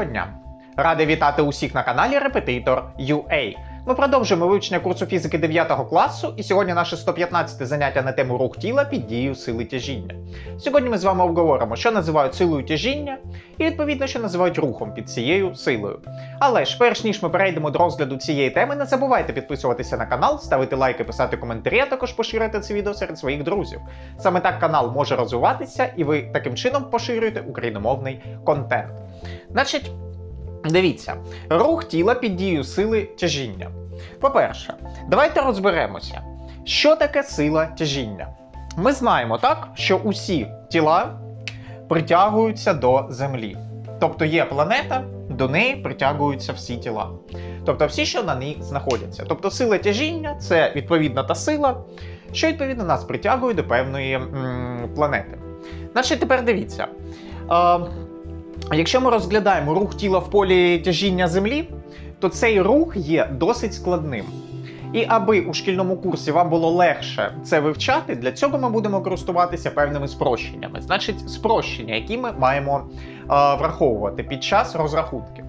Доброго дня! Радий вітати усіх на каналі Репетитор UA. Ми продовжуємо вивчення курсу фізики 9 класу, і сьогодні наше 115 заняття на тему рух тіла під дією сили тяжіння. Сьогодні ми з вами обговоримо, що називають силою тяжіння, і відповідно, що називають рухом під цією силою. Але ж, перш ніж ми перейдемо до розгляду цієї теми, не забувайте підписуватися на канал, ставити лайки, писати коментарі, а також поширити це відео серед своїх друзів. Саме так канал може розвиватися, і ви таким чином поширюєте україномовний контент. Значить, дивіться, рух тіла під дією сили тяжіння. По-перше, давайте розберемося, що таке сила тяжіння. Ми знаємо так, що усі тіла притягуються до Землі. Тобто є планета, до неї притягуються всі тіла. Тобто всі, що на ній знаходяться. Тобто сила тяжіння це відповідна та сила, що відповідно нас притягує до певної м, планети. Значить, тепер дивіться. Е, якщо ми розглядаємо рух тіла в полі тяжіння Землі, то цей рух є досить складним. І аби у шкільному курсі вам було легше це вивчати, для цього ми будемо користуватися певними спрощеннями. Значить, спрощення, які ми маємо е, враховувати під час розрахунків.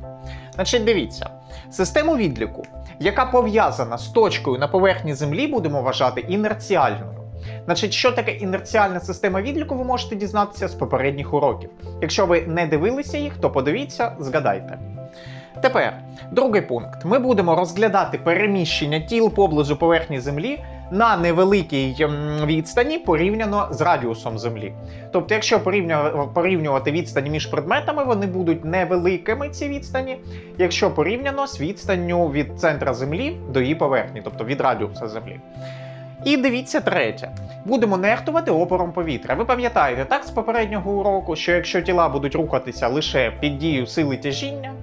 Значить, дивіться, систему відліку, яка пов'язана з точкою на поверхні Землі, будемо вважати інерціальною. Значить, що таке інерціальна система відліку, ви можете дізнатися з попередніх уроків. Якщо ви не дивилися їх, то подивіться, згадайте. Тепер, другий пункт. Ми будемо розглядати переміщення тіл поблизу поверхні Землі на невеликій відстані порівняно з радіусом Землі. Тобто, якщо порівнювати відстані між предметами, вони будуть невеликими ці відстані, якщо порівняно з відстанню від центра Землі до її поверхні, тобто від радіуса Землі. І дивіться третє. Будемо нехтувати опором повітря. Ви пам'ятаєте так з попереднього уроку, що якщо тіла будуть рухатися лише під дією сили тяжіння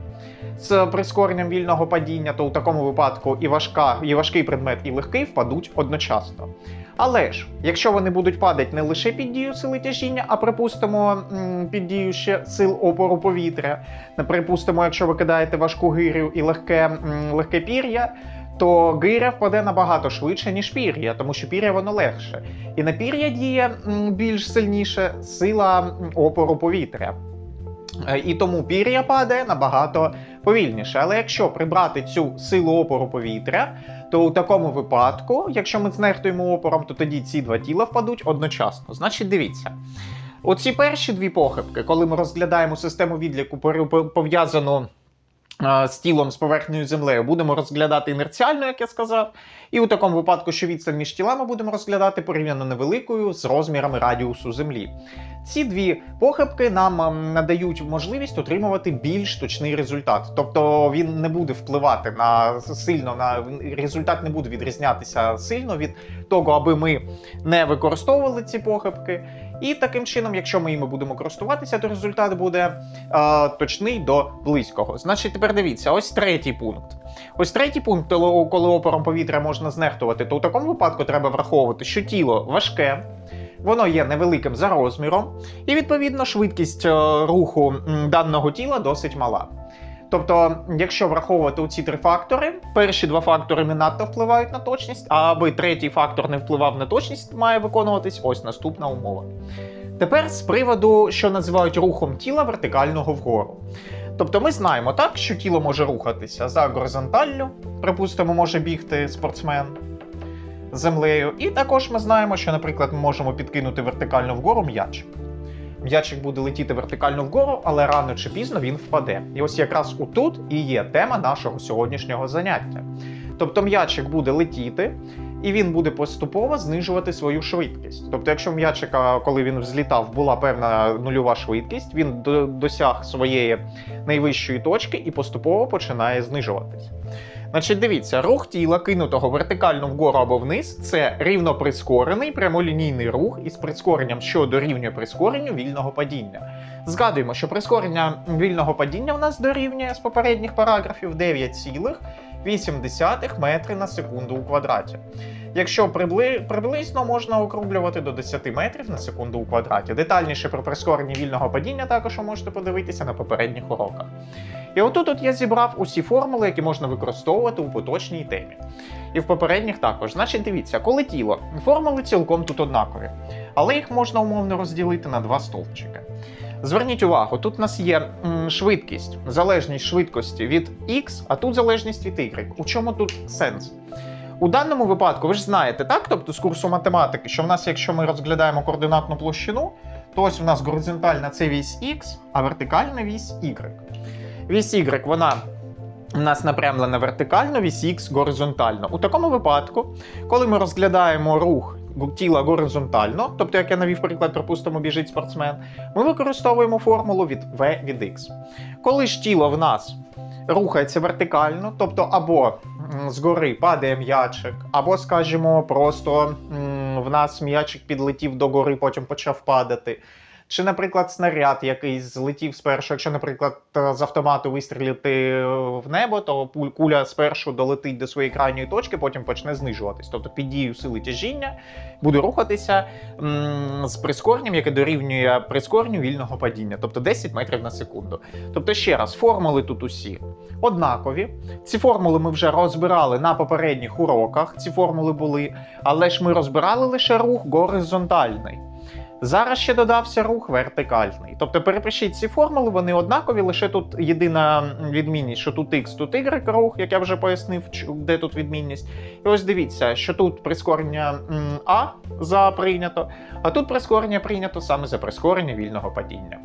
з прискоренням вільного падіння, то у такому випадку і важка, і важкий предмет, і легкий впадуть одночасно. Але ж, якщо вони будуть падати не лише під дією сили тяжіння, а припустимо під дією ще сил опору повітря, припустимо, якщо ви кидаєте важку гирю і легке, легке пір'я, то гиря впаде набагато швидше, ніж пір'я, тому що пір'я воно легше. І на пір'я діє більш сильніше сила опору повітря. Е, І тому пір'я падає набагато повільніше. Але якщо прибрати цю силу опору повітря, то у такому випадку, якщо ми знехтуємо опором, то тоді ці два тіла впадуть одночасно. Значить, дивіться. Оці перші дві похибки, коли ми розглядаємо систему відліку пов'язану з тілом з поверхнею землею, будемо розглядати інерціально, як я сказав. І у такому випадку, що відстань між тілами будемо розглядати порівняно невеликою з розмірами радіусу Землі. Ці дві похибки нам ем, надають можливість отримувати більш точний результат. Тобто він не буде впливати на сильно на результат не буде відрізнятися сильно від того, аби ми не використовували ці похибки. І таким чином, якщо ми іми будемо користуватися, то результат буде е, точний до близького. Значить, тепер дивіться, ось третій пункт. Ось третій пункт, коли опором повітря можна знехтувати, то у такому випадку треба враховувати, що тіло важке, воно є невеликим за розміром, і відповідно швидкість е, руху даного тіла досить мала. Тобто, якщо враховувати ці три фактори, перші два фактори не надто впливають на точність, а аби третій фактор не впливав на точність, має виконуватись ось наступна умова. Тепер з приводу, що називають рухом тіла вертикального вгору. Тобто ми знаємо так, що тіло може рухатися за горизонталлю, припустимо, може бігти спортсмен землею. І також ми знаємо, що, наприклад, ми можемо підкинути вертикально вгору м'ячик. М'ячик буде летіти вертикально вгору, але рано чи пізно він впаде. І ось якраз отут і є тема нашого сьогоднішнього заняття. Тобто м'ячик буде летіти, і він буде поступово знижувати свою швидкість. Тобто, якщо м'ячика, коли він взлітав, була певна нульова швидкість, він досяг своєї найвищої точки і поступово починає знижуватись. Значить, дивіться, рух тіла, кинутого вертикально вгору або вниз, це рівно прискорений прямолінійний рух із прискоренням, що дорівнює прискоренню вільного падіння. Згадуємо, що прискорення вільного падіння в нас дорівнює з попередніх параграфів 9,8 метри на секунду у квадраті. Якщо прибли... приблизно можна округлювати до 10 метрів на секунду у квадраті. Детальніше про прискорення вільного падіння також ви можете подивитися на попередніх уроках. І отут от я зібрав усі формули, які можна використовувати у поточній темі. І в попередніх також. Значить, дивіться, коли тіло, формули цілком тут однакові, але їх можна умовно розділити на два стовпчики. Зверніть увагу, тут у нас є м, швидкість, залежність швидкості від x, а тут залежність від y. У чому тут сенс? У даному випадку, ви ж знаєте, так? Тобто з курсу математики, що в нас, якщо ми розглядаємо координатну площину, то ось у нас горизонтальна це вісь x, а вертикальна вісь y. Вісь y, вона у нас напрямлена вертикально, вісь x горизонтально. У такому випадку, коли ми розглядаємо рух тіла горизонтально, тобто, як я навів приклад, припустимо, біжить спортсмен, ми використовуємо формулу від v від x. Коли ж тіло в нас рухається вертикально, тобто або згори падає м'ячик, або, скажімо, просто в нас м'ячик підлетів до гори, потім почав падати. Чи, наприклад, снаряд, який злетів спершу, якщо, наприклад, з автомату вистрілити в небо, то куля спершу долетить до своєї крайньої точки, потім почне знижуватись. Тобто під дією сили тяжіння буде рухатися з прискоренням, яке дорівнює прискоренню вільного падіння, тобто 10 метрів на секунду. Тобто, ще раз, формули тут усі однакові. Ці формули ми вже розбирали на попередніх уроках. Ці формули були, але ж ми розбирали лише рух горизонтальний. Зараз ще додався рух вертикальний. Тобто перепишіть ці формули, вони однакові, лише тут єдина відмінність, що тут x, тут y рух, як я вже пояснив, де тут відмінність. І ось дивіться, що тут прискорення А за прийнято, а тут прискорення прийнято саме за прискорення вільного падіння.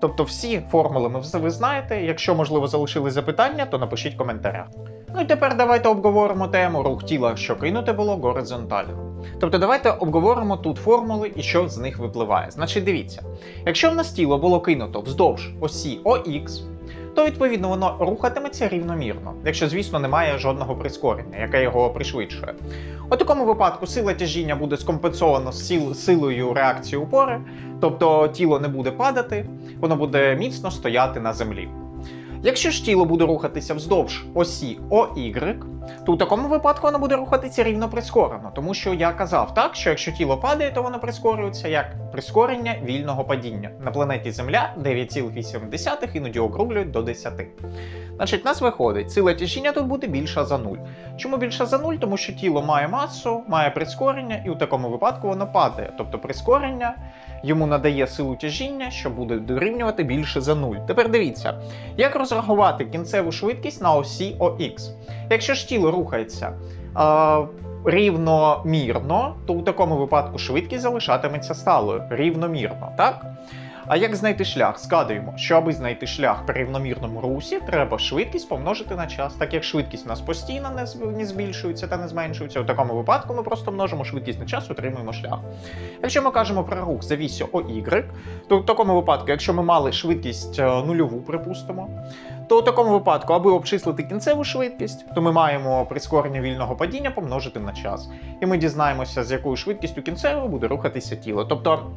Тобто всі формули ми ви знаєте. Якщо, можливо, залишили запитання, то напишіть коментарях. Ну і тепер давайте обговоримо тему рух тіла, що кинуте було горизонтально. Тобто давайте обговоримо тут формули і що з них випливає. Значить, дивіться, якщо в нас тіло було кинуто вздовж осі ОХ, то відповідно воно рухатиметься рівномірно, якщо, звісно, немає жодного прискорення, яке його пришвидшує. У такому випадку сила тяжіння буде сил- силою реакції упори, тобто тіло не буде падати, воно буде міцно стояти на землі. Якщо ж тіло буде рухатися вздовж осі OY, то у такому випадку воно буде рухатися рівно прискорено, тому що я казав так, що якщо тіло падає, то воно прискорюється як прискорення вільного падіння. На планеті Земля 9,8, іноді округлюють до 10. Значить, нас виходить, сила тяжіння тут буде більша за 0. Чому більша за 0? Тому що тіло має масу, має прискорення, і у такому випадку воно падає. Тобто прискорення йому надає силу тяжіння, що буде дорівнювати більше за 0. Тепер дивіться, як розрахувати кінцеву швидкість на осі ОХ. Якщо ж тіло рухається рівномірно, то у такому випадку швидкість залишатиметься сталою рівномірно, так? А як знайти шлях? Згадуємо, що аби знайти шлях при рівномірному русі, треба швидкість помножити на час. Так як швидкість у нас постійно не, збільшується та не зменшується, у такому випадку ми просто множимо швидкість на час, отримуємо шлях. Якщо ми кажемо про рух за вісю OY, то в такому випадку, якщо ми мали швидкість е, нульову, припустимо, то у такому випадку, аби обчислити кінцеву швидкість, то ми маємо прискорення вільного падіння помножити на час. І ми дізнаємося, з якою швидкістю кінцево буде рухатися тіло. Тобто,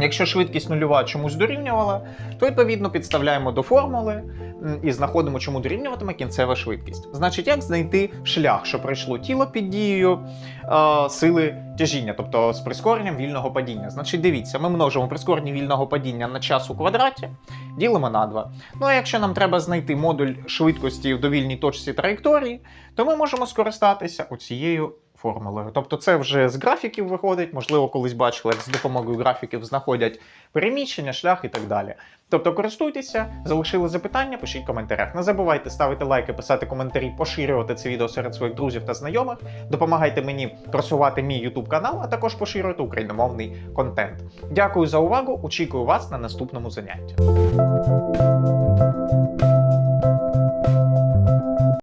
якщо швидкість нульова чомусь дорівнювала, то відповідно підставляємо до формули і знаходимо, чому дорівнюватиме кінцева швидкість. Значить, як знайти шлях, що пройшло тіло під дією е, сили тяжіння, тобто з прискоренням вільного падіння. Значить, дивіться, ми множимо прискорення вільного падіння на час у квадраті, ділимо на 2. Ну а якщо нам треба знайти модуль швидкості в довільній точці траєкторії, то ми можемо скористатися оцією формулою. Тобто це вже з графіків виходить, можливо, колись бачили, як з допомогою графіків знаходять переміщення, шлях і так далі. Тобто користуйтеся, залишили запитання, пишіть в коментарях. Не забувайте ставити лайки, писати коментарі, поширювати це відео серед своїх друзів та знайомих. Допомагайте мені просувати мій YouTube канал, а також поширювати україномовний контент. Дякую за увагу! Очікую вас на наступному занятті.